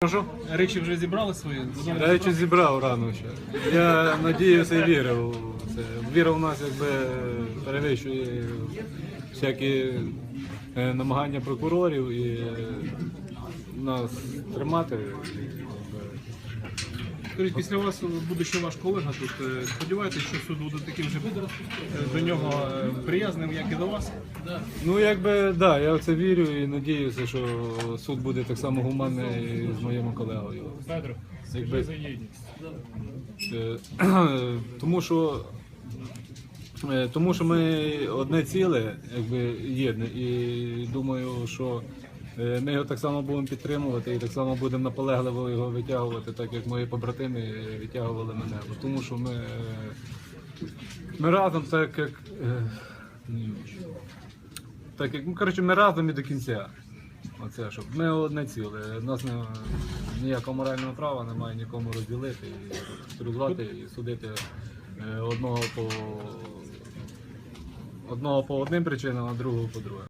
Прошу. Речі вже зібрали свої? Речі зібрав рано ще. Я надіявся і вірив. в Це. Віра у нас якби перевищує всякі е, намагання прокурорів і е, нас тримати. Скажіть, після вас буде ще ваш колега тут. Е, Сподіваєтесь, що суд буде таким же е, до нього е, приязним, як і до вас? Ну, якби, да, я в це вірю і надіюся, що суд буде так само гуманний з моїм колегою. Петро, Якби- за єдність. Е, тому що е, тому що ми одне ціле, якби єдне, і думаю, що е, ми його так само будемо підтримувати і так само будемо наполегливо його витягувати, так як мої побратими витягували мене. Тому що ми, е, ми разом, так як е, так як ну, коротше, ми разом і до кінця. Оце щоб ми одне ціле. У нас не, ніякого морального права немає нікому розділити і і судити е, одного по одного по одним причинам, а другого по другим.